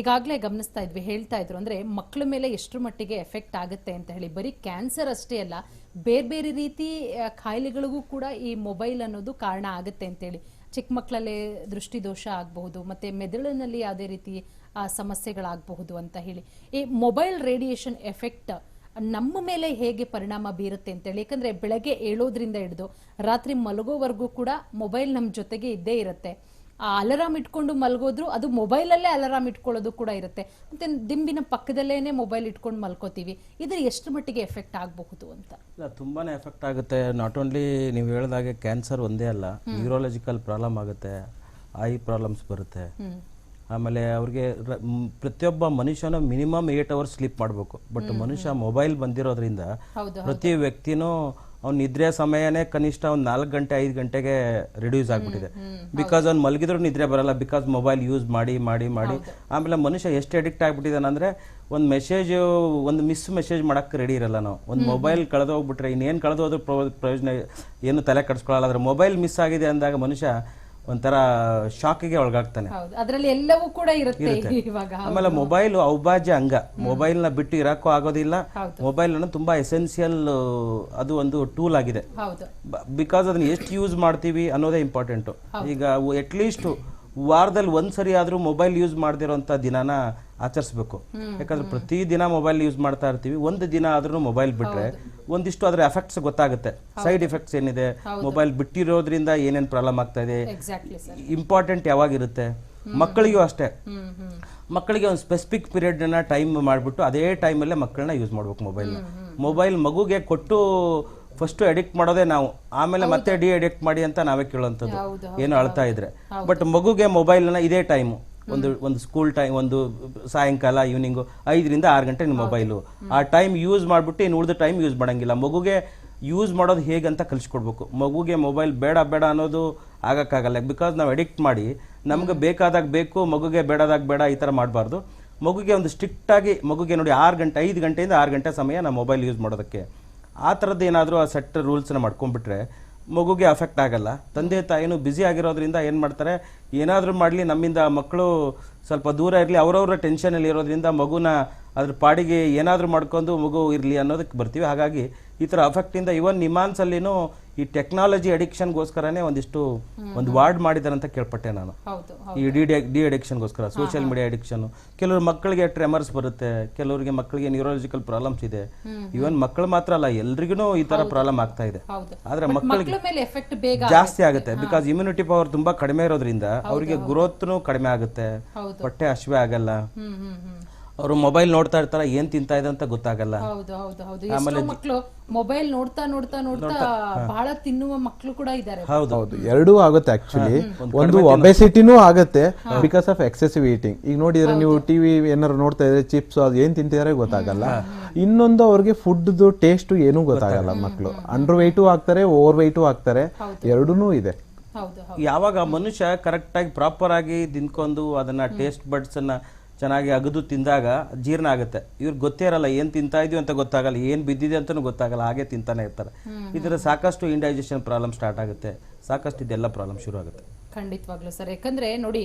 ಈಗಾಗಲೇ ಗಮನಿಸ್ತಾ ಇದ್ವಿ, ಹೇಳ್ತಾ ಇದ್ರು. ಅಂದ್ರೆ ಮಕ್ಕಳ ಮೇಲೆ ಎಷ್ಟು ಮಟ್ಟಿಗೆ ಎಫೆಕ್ಟ್ ಆಗುತ್ತೆ ಅಂತ ಹೇಳಿ. ಬರೀ ಕ್ಯಾನ್ಸರ್ ಅಷ್ಟೇ ಅಲ್ಲ, ಬೇರೆ ಬೇರೆ ರೀತಿ ಕಾಯಿಲೆಗಳಿಗೂ ಕೂಡ ಈ ಮೊಬೈಲ್ ಅನ್ನೋದು ಕಾರಣ ಆಗುತ್ತೆ ಅಂತೇಳಿ ಚಿಕ್ಕ ಮಕ್ಕಳಲ್ಲೇ ದೃಷ್ಟಿದೋಷ ಆಗಬಹುದು, ಮತ್ತೆ ಮೆದುಳಿನಲ್ಲಿ ಯಾವುದೇ ರೀತಿ ಸಮಸ್ಯೆಗಳಾಗಬಹುದು ಅಂತ ಹೇಳಿ. ಈ ಮೊಬೈಲ್ ರೇಡಿಯೇಷನ್ ಎಫೆಕ್ಟ್ ನಮ್ಮ ಮೇಲೆ ಹೇಗೆ ಪರಿಣಾಮ ಬೀರುತ್ತೆ ಅಂತೇಳಿ ಯಾಕಂದ್ರೆ ಬೆಳಗ್ಗೆ ಏಳೋದ್ರಿಂದ ಹಿಡಿದು ರಾತ್ರಿ ಮಲಗೋವರೆಗೂ ಕೂಡ ಮೊಬೈಲ್ ನಮ್ಮ ಜೊತೆಗೆ ಇದ್ದೇ ಇರುತ್ತೆ. ಅಲಾರಾಮ್ ಇಟ್ಕೊಂಡು ಮಲ್ಗೋದ್ರು ಅದು ಮೊಬೈಲಲ್ಲೇ ಅಲಾರಾಮ್ ಇಟ್ಕೊಳ್ಳೋದು ಕೂಡ ಇರುತ್ತೆ. ಮತ್ತೆ ದಿಂಬಿನ ಪಕ್ಕದಲ್ಲೇನೆ ಮೊಬೈಲ್ ಇಟ್ಕೊಂಡು ಮಲ್ಕೋತೀವಿ. ಇದ್ರ ಎಷ್ಟು ಮಟ್ಟಿಗೆ ಎಫೆಕ್ಟ್ ಆಗಬಹುದು ಅಂತ? ತುಂಬಾನೇ ತುಂಬಾ ಎಫೆಕ್ಟ್ ಆಗುತ್ತೆ. ನಾಟ್ ಓನ್ಲಿ ನೀವು ಹೇಳಿದಾಗೆ ಕ್ಯಾನ್ಸರ್ ಒಂದೇ ಅಲ್ಲ ನ್ಯೂರಾಲಜಿಕಲ್ ಪ್ರಾಬ್ಲಮ್ ಆಗುತ್ತೆ ಐ ಪ್ರಾಬ್ಲಮ್ಸ್ ಬರುತ್ತೆ. ಆಮೇಲೆ ಅವ್ರಿಗೆ ಪ್ರತಿಯೊಬ್ಬ ಮನುಷ್ಯನೂ ಮಿನಿಮಮ್ ಏಟ್ ಅವರ್ಸ್ ಸ್ಲೀಪ್ ಮಾಡಬೇಕು. ಬಟ್ ಮನುಷ್ಯ ಮೊಬೈಲ್ ಬಂದಿರೋದ್ರಿಂದ ಪ್ರತಿ ವ್ಯಕ್ತಿನೂ ಅವ್ನ ನಿದ್ರೆ ಸಮಯನೇ ಕನಿಷ್ಠ ಒಂದು ನಾಲ್ಕು ಗಂಟೆ ಐದು ಗಂಟೆಗೆ ರಿಡ್ಯೂಸ್ ಆಗ್ಬಿಟ್ಟಿದೆ. ಬಿಕಾಸ್ ಅವ್ನು ಮಲಗಿದ್ರು ನಿದ್ರೆ ಬರಲ್ಲ ಬಿಕಾಸ್ ಮೊಬೈಲ್ ಯೂಸ್ ಮಾಡಿ ಮಾಡಿ ಮಾಡಿ. ಆಮೇಲೆ ಮನುಷ್ಯ ಎಷ್ಟು ಅಡಿಕ್ಟ್ ಆಗ್ಬಿಟ್ಟಿದ್ದಾನೆ ಅಂದರೆ ಒಂದು ಮೆಸೇಜ್ ಒಂದು ಮಿಸ್ ಮೆಸೇಜ್ ಮಾಡೋಕ್ಕೆ ರೆಡಿ ಇರಲ್ಲ ನಾವು. ಒಂದು ಮೊಬೈಲ್ ಕಳೆದು ಹೋಗ್ಬಿಟ್ರೆ ಇನ್ನೇನು ಕಳೆದೋದ್ರೂ ಪ್ರಯೋಜನ ಏನು ತಲೆ ಕಡಿಸ್ಕೊಳ್ಳಲ್ಲ ಆದರೆ ಮೊಬೈಲ್ ಮಿಸ್ ಆಗಿದೆ ಅಂದಾಗ ಮನುಷ್ಯ ಒಂಥರ ಶಾಕಿಗೆ ಒಳಗಾಗ್ತಾನೆ. ಹೌದು ಅದರಲ್ಲಿ ಎಲ್ಲವೂ ಕೂಡ ಇರುತ್ತೆ ಇವಾಗ ಆಮೇಲೆ ಮೊಬೈಲ್ ಅವಿಭಾಜ್ಯ ಅಂಗ. ಮೊಬೈಲ್ನ ಬಿಟ್ಟು ಇರಕ್ಕೂ ಆಗೋದಿಲ್ಲ. ಮೊಬೈಲ್ ಅನ್ನು ತುಂಬಾ ಎಸೆನ್ಸಿಯಲ್ ಅದು ಒಂದು ಟೂಲ್ ಆಗಿದೆ. ಬಿಕಾಸ್ ಅದನ್ನ ಎಷ್ಟು ಯೂಸ್ ಮಾಡ್ತೀವಿ ಅನ್ನೋದೇ ಇಂಪಾರ್ಟೆಂಟು ಈಗ ಅಟ್ ಲೀಸ್ಟ್ ವಾರದಲ್ಲಿ ಒಂದ್ಸರಿ ಆದ್ರೂ ಮೊಬೈಲ್ ಯೂಸ್ ಮಾಡ್ದಿರೋಂಥ ದಿನಾನ ಆಚರಿಸ್ಬೇಕು. ಯಾಕಂದ್ರೆ ಪ್ರತಿ ದಿನ ಮೊಬೈಲ್ ಯೂಸ್ ಮಾಡ್ತಾ ಇರ್ತೀವಿ. ಒಂದು ದಿನ ಆದ್ರೂ ಮೊಬೈಲ್ ಬಿಟ್ರೆ ಒಂದಿಷ್ಟು ಅದರ ಎಫೆಕ್ಟ್ಸ್ ಗೊತ್ತಾಗುತ್ತೆ. ಸೈಡ್ ಎಫೆಕ್ಟ್ಸ್ ಏನಿದೆ? ಮೊಬೈಲ್ ಬಿಟ್ಟಿರೋದ್ರಿಂದ ಏನೇನು ಪ್ರಾಬ್ಲಮ್ ಆಗ್ತಾ ಇದೆ ಇಂಪಾರ್ಟೆಂಟ್ ಯಾವಾಗಿರುತ್ತೆ? ಮಕ್ಕಳಿಗೂ ಅಷ್ಟೇ. ಮಕ್ಕಳಿಗೆ ಒಂದು ಸ್ಪೆಸಿಫಿಕ್ ಪೀರಿಯಡ್ನ ಟೈಮ್ ಮಾಡಿಬಿಟ್ಟು ಅದೇ ಟೈಮಲ್ಲೇ ಮಕ್ಕಳನ್ನ ಯೂಸ್ ಮಾಡ್ಬೇಕು ಮೊಬೈಲ್ ಮೊಬೈಲ್ ಮಗುಗೆ ಕೊಟ್ಟು ಫಸ್ಟ್ ಅಡಿಕ್ಟ್ ಮಾಡೋದೇ ನಾವು. ಆಮೇಲೆ ಮತ್ತೆ ಡಿ ಅಡಿಕ್ಟ್ ಮಾಡಿ ಅಂತ ನಾವೇ ಕೇಳುವಂಥದ್ದು ಏನು ಅಳ್ತಾ ಇದ್ರೆ. ಬಟ್ ಮಗುಗೆ ಮೊಬೈಲ್ನ ಇದೇ ಟೈಮು ಒಂದು ಒಂದು ಸ್ಕೂಲ್ ಟೈಮ್ ಒಂದು ಸಾಯಂಕಾಲ ಈವ್ನಿಂಗು ಐದರಿಂದ ಆರು ಗಂಟೆ ನಿಮ್ಮ ಮೊಬೈಲು ಆ ಟೈಮ್ ಯೂಸ್ ಮಾಡಿಬಿಟ್ಟು ಇನ್ನು ಉಳಿದ ಟೈಮ್ ಯೂಸ್ ಮಾಡೋಂಗಿಲ್ಲ. ಮಗುಗೆ ಯೂಸ್ ಮಾಡೋದು ಹೇಗಂತ ಕಲಿಸ್ಕೊಡ್ಬೇಕು. ಮಗುಗೆ ಮೊಬೈಲ್ ಬೇಡ ಬೇಡ ಅನ್ನೋದು ಆಗೋಕ್ಕಾಗಲ್ಲ. ಬಿಕಾಸ್ ನಾವು ಅಡಿಕ್ಟ್ ಮಾಡಿ ನಮಗೆ ಬೇಕಾದಾಗ ಬೇಕು ಮಗುಗೆ ಬೇಡದಾಗ ಬೇಡ ಈ ಥರ ಮಾಡಬಾರ್ದು. ಮಗುಗೆ ಒಂದು ಸ್ಟ್ರಿಕ್ಟಾಗಿ ಮಗುಗೆ ನೋಡಿ ಆರು ಗಂಟೆ ಐದು ಗಂಟೆಯಿಂದ ಆರು ಗಂಟೆ ಸಮಯ ನಾವು ಮೊಬೈಲ್ ಯೂಸ್ ಮಾಡೋದಕ್ಕೆ. ಆ ಥರದ್ದು ಏನಾದರೂ ಆ ಸೆಟ್ ರೂಲ್ಸ್ನ ಮಾಡ್ಕೊಂಡ್ಬಿಟ್ರೆ ಮಗುಗೆ ಅಫೆಕ್ಟ್ ಆಗಲ್ಲ. ತಂದೆ ತಾಯಿನೂ ಬ್ಯುಸಿ ಆಗಿರೋದ್ರಿಂದ ಏನು ಮಾಡ್ತಾರೆ? ಏನಾದರೂ ಮಾಡಲಿ, ನಮ್ಮಿಂದ ಮಕ್ಕಳು ಸ್ವಲ್ಪ ದೂರ ಇರಲಿ, ಅವರವರ ಟೆನ್ಷನಲ್ಲಿ ಇರೋದ್ರಿಂದ ಮಗುನ ಅದ್ರ ಪಾಡಿಗೆ ಏನಾದರೂ ಮಾಡ್ಕೊಂಡು ಮಗು ಇರಲಿ ಅನ್ನೋದಕ್ಕೆ ಬರ್ತೀವಿ. ಹಾಗಾಗಿ ಈ ಥರ ಅಫೆಕ್ಟಿಂದ ಇವನ್ ನಿಮಾನ್ಸಲ್ಲಿನೂ ಈ ಟೆಕ್ನಾಲಜಿ ಅಡಿಕ್ಷನ್ಗೋಸ್ಕರನೇ ಒಂದಿಷ್ಟು ಒಂದು ವಾರ್ಡ್ ಮಾಡಿದ್ದಾರೆ ಅಂತ ಕೇಳ್ಪಟ್ಟೆ ನಾನು. ಈ ಡಿ ಡಿ ಅಡಿಕ್ಷನ್ಗೋಸ್ಕರ ಸೋಷಿಯಲ್ ಮೀಡಿಯಾ ಅಡಿಕ್ಷನ್ ಕೆಲವರು ಮಕ್ಕಳಿಗೆ ಟ್ರೆಮರ್ಸ್ ಬರುತ್ತೆ ಕೆಲವರಿಗೆ ಮಕ್ಕಳಿಗೆ ನ್ಯೂರಾಲಜಿಕಲ್ ಪ್ರಾಬ್ಲಮ್ಸ್ ಇದೆ. ಇವನ್ ಮಕ್ಕಳು ಮಾತ್ರ ಅಲ್ಲ ಎಲ್ರಿಗೂ ಈ ತರ ಪ್ರಾಬ್ಲಮ್ ಆಗ್ತಾ ಇದೆ. ಆದ್ರೆ ಮಕ್ಕಳಿಗೆ ಜಾಸ್ತಿ ಆಗುತ್ತೆ ಬಿಕಾಸ್ ಇಮ್ಯುನಿಟಿ ಪವರ್ ತುಂಬಾ ಕಡಿಮೆ ಇರೋದ್ರಿಂದ ಅವರಿಗೆ ಗ್ರೋತ್ನು ಕಡಿಮೆ ಆಗುತ್ತೆ. ಹೊಟ್ಟೆ ಹಸಿವೆ ಆಗಲ್ಲ. ಅವರು ಮೊಬೈಲ್ ನೋಡ್ತಾ ಇರ್ತಾರ ಏನ್ ತಿಂತಾ ಇದೆ ಅಂತ ಗೊತ್ತಾಗಲ್ಲ. ಹೌದು ಹೌದು ಹೌದು. ಎಷ್ಟೋ ಮಕ್ಕಳು ಮೊಬೈಲ್ ನೋಡ್ತಾ ನೋಡ್ತಾ ನೋಡ್ತಾ ಬಹಳ ತಿನ್ನುವ ಮಕ್ಕಳು ಕೂಡ ಇದ್ದಾರೆ. ಹೌದು. ಹೌದು ಎರಡೂ ಆಗುತ್ತೆ ಆಕ್ಚುಲಿ ಒಂದು ಒಬೆಸಿಟಿನೂ ಆಗುತ್ತೆ ಬಿಕಾಸ್ ಆಫ್ ಎಕ್ಸೆಸಿವ್ ಈಟಿಂಗ್ ಈಗ ನೋಡಿದ್ರೆ ನೀವು ಟಿವಿ ಏನಾರು ನೋಡ್ತಾ ಇದ್ರೆ ಚಿಪ್ಸ್ ಅದು ಏನ್ ತಿಂತಿದಾರೆ ಗೊತ್ತಾಗಲ್ಲ. ಇನ್ನೊಂದು ಅವ್ರಿಗೆ ಫುಡ್ದು ಟೇಸ್ಟ್ ಏನೂ ಗೊತ್ತಾಗಲ್ಲ. ಮಕ್ಕಳು ಅಂಡರ್ ವೈಟು ಆಗ್ತಾರೆ ಓವರ್ ವೈಟು ಆಗ್ತಾರೆ ಎರಡೂ ಇದೆ. ಹೌದು ಹೌದು. ಯಾವಾಗ ಮನುಷ್ಯ ಕರೆಕ್ಟಾಗಿ ಪ್ರಾಪರ್ ಆಗಿ ತಿನ್ಕೊಂಡು ಅದನ್ನ ಟೇಸ್ಟ್ ಬಡ್ಸ್ ಅನ್ನ ಚೆನ್ನಾಗಿ ಅಗದು ತಿಂದಾಗ ಜೀರ್ಣ ಆಗುತ್ತೆ. ಇವ್ರಿಗೆ ಗೊತ್ತೇ ಇರಲ್ಲ ಏನು ತಿಂತಾ ಇದೀವಿ ಅಂತ ಗೊತ್ತಾಗಲ್ಲ ಏನು ಬಿದ್ದಿದೆ ಅಂತಲೂ ಗೊತ್ತಾಗಲ್ಲ ಹಾಗೆ ತಿಂತಾನೆ ಇರ್ತಾರೆ. ಇದರ ಸಾಕಷ್ಟು ಇಂಡೈಜೆಷನ್ ಪ್ರಾಬ್ಲಮ್ ಸ್ಟಾರ್ಟ್ ಆಗುತ್ತೆ. ಸಾಕಷ್ಟು ಇದೆಲ್ಲ ಪ್ರಾಬ್ಲಮ್ ಶುರು ಆಗುತ್ತೆ. ಖಂಡಿತವಾಗ್ಲೂ ಸರ್. ಯಾಕಂದ್ರೆ ನೋಡಿ